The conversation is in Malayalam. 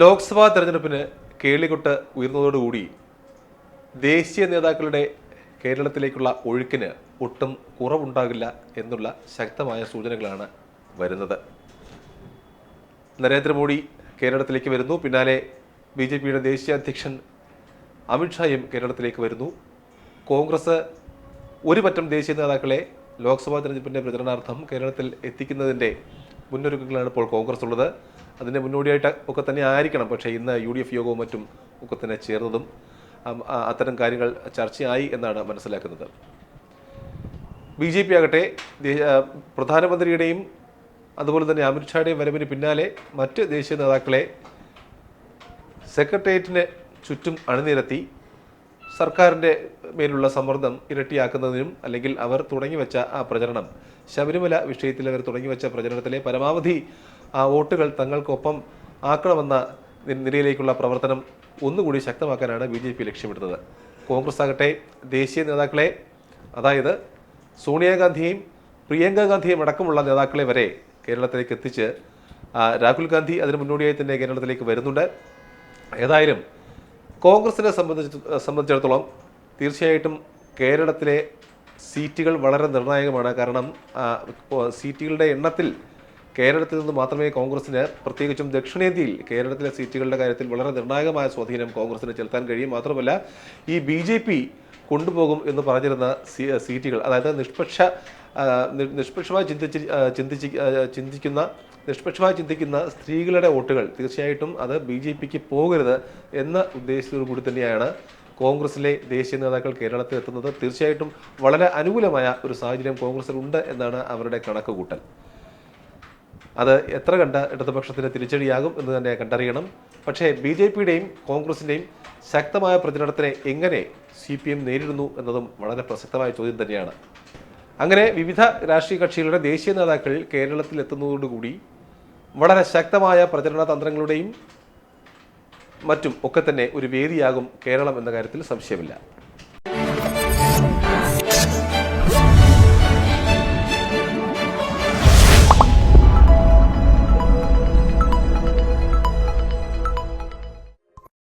ലോക്സഭാ തെരഞ്ഞെടുപ്പിന് കേളികൊട്ട് ഉയർന്നതോടുകൂടി ദേശീയ നേതാക്കളുടെ കേരളത്തിലേക്കുള്ള ഒഴുക്കിന് ഒട്ടും കുറവുണ്ടാകില്ല എന്നുള്ള ശക്തമായ സൂചനകളാണ് വരുന്നത്. നരേന്ദ്രമോദി കേരളത്തിലേക്ക് വരുന്നു. പിന്നാലെ ബി ജെ പിയുടെ ദേശീയ അധ്യക്ഷൻ അമിത്ഷായും കേരളത്തിലേക്ക് വരുന്നു. കോൺഗ്രസ് ഒരു പറ്റം ദേശീയ നേതാക്കളെ ലോക്സഭാ തെരഞ്ഞെടുപ്പിന്റെ പ്രചരണാർത്ഥം കേരളത്തിൽ എത്തിക്കുന്നതിന്റെ മുന്നൊരുക്കങ്ങളാണ് ഇപ്പോൾ കോൺഗ്രസ് ഉള്ളത്. അതിന്റെ മുന്നോടിയായിട്ട് ഒക്കെ തന്നെ ആയിരിക്കണം. പക്ഷേ ഇന്ന് യു ഡി എഫ് യോഗവും മറ്റും ഒക്കെ തന്നെ ചേർന്നതും അത്തരം കാര്യങ്ങൾ ചർച്ചയായി എന്നാണ് മനസ്സിലാക്കുന്നത്. ബി ജെ പി ആകട്ടെ പ്രധാനമന്ത്രിയുടെയും അതുപോലെ തന്നെ അമിത്ഷായുടെയും വരവിന് പിന്നാലെ മറ്റ് ദേശീയ നേതാക്കളെ സെക്രട്ടേറിയറ്റിന് ചുറ്റും അണിനിരത്തി സർക്കാരിന്റെ മേലുള്ള സമ്മർദ്ദം ഇരട്ടിയാക്കുന്നതിനും അല്ലെങ്കിൽ അവർ തുടങ്ങിവെച്ച ആ പ്രചരണം ശബരിമല വിഷയത്തിൽ അവർ തുടങ്ങിവെച്ച പ്രചരണത്തിലെ പരമാവധി ആ വോട്ടുകൾ തങ്ങൾക്കൊപ്പം ആക്കണമെന്ന നിലയിലേക്കുള്ള പ്രവർത്തനം ഒന്നുകൂടി ശക്തമാക്കാനാണ് ബി ജെ പി ലക്ഷ്യമിടുന്നത്. കോൺഗ്രസ് ആകട്ടെ ദേശീയ നേതാക്കളെ അതായത് സോണിയാഗാന്ധിയെയും പ്രിയങ്ക ഗാന്ധിയും അടക്കമുള്ള നേതാക്കളെ വരെ കേരളത്തിലേക്ക് എത്തിച്ച് രാഹുൽ ഗാന്ധി അതിന് മുന്നോടിയായി തന്നെ കേരളത്തിലേക്ക് വരുന്നുണ്ട്. ഏതായാലും കോൺഗ്രസിനെ സംബന്ധിച്ച് സംബന്ധിച്ചിടത്തോളം തീർച്ചയായിട്ടും കേരളത്തിലെ സീറ്റുകൾ വളരെ നിർണായകമാണ്. കാരണം സീറ്റുകളുടെ എണ്ണത്തിൽ കേരളത്തിൽ നിന്ന് മാത്രമേ കോൺഗ്രസിന് പ്രത്യേകിച്ചും ദക്ഷിണേന്ത്യയിൽ കേരളത്തിലെ സീറ്റുകളുടെ കാര്യത്തിൽ വളരെ നിർണായകമായ സ്വാധീനം കോൺഗ്രസിന് ചെലുത്താൻ കഴിയും. മാത്രമല്ല ഈ ബി ജെ പി കൊണ്ടുപോകും എന്ന് പറഞ്ഞിരുന്ന സീറ്റുകൾ അതായത് നിഷ്പക്ഷ നിഷ്പക്ഷമായി ചിന്തിച്ച് ചിന്തിച്ച് ചിന്തിക്കുന്ന നിഷ്പക്ഷമായി ചിന്തിക്കുന്ന സ്ത്രീകളുടെ വോട്ടുകൾ തീർച്ചയായിട്ടും അത് ബി ജെ പിക്ക് പോകരുത് എന്ന ഉദ്ദേശത്തോടു കൂടി തന്നെയാണ് കോൺഗ്രസിലെ ദേശീയ നേതാക്കൾ കേരളത്തിൽ എത്തുന്നത് തീർച്ചയായിട്ടും വളരെ അനുകൂലമായ ഒരു സാഹചര്യം കോൺഗ്രസിൽ ഉണ്ട് എന്നാണ് അവരുടെ കണക്കുകൂട്ടൽ. അത് എത്ര കണ്ട ഇടതുപക്ഷത്തിന് തിരിച്ചടിയാകും എന്ന് തന്നെ കണ്ടറിയണം. പക്ഷേ ബി ജെ പിയുടെയും കോൺഗ്രസിന്റെയും ശക്തമായ പ്രചരണത്തിനെ എങ്ങനെ സി പി എം നേരിടുന്നു എന്നതും വളരെ പ്രസക്തമായ ചോദ്യം തന്നെയാണ്. അങ്ങനെ വിവിധ രാഷ്ട്രീയ കക്ഷികളുടെ ദേശീയ നേതാക്കൾ കേരളത്തിൽ എത്തുന്നതോടുകൂടി വളരെ ശക്തമായ പ്രചരണ തന്ത്രങ്ങളുടെയും മറ്റും ഒക്കെ തന്നെ ഒരു വേദിയാകും കേരളം എന്ന കാര്യത്തിൽ സംശയമില്ല.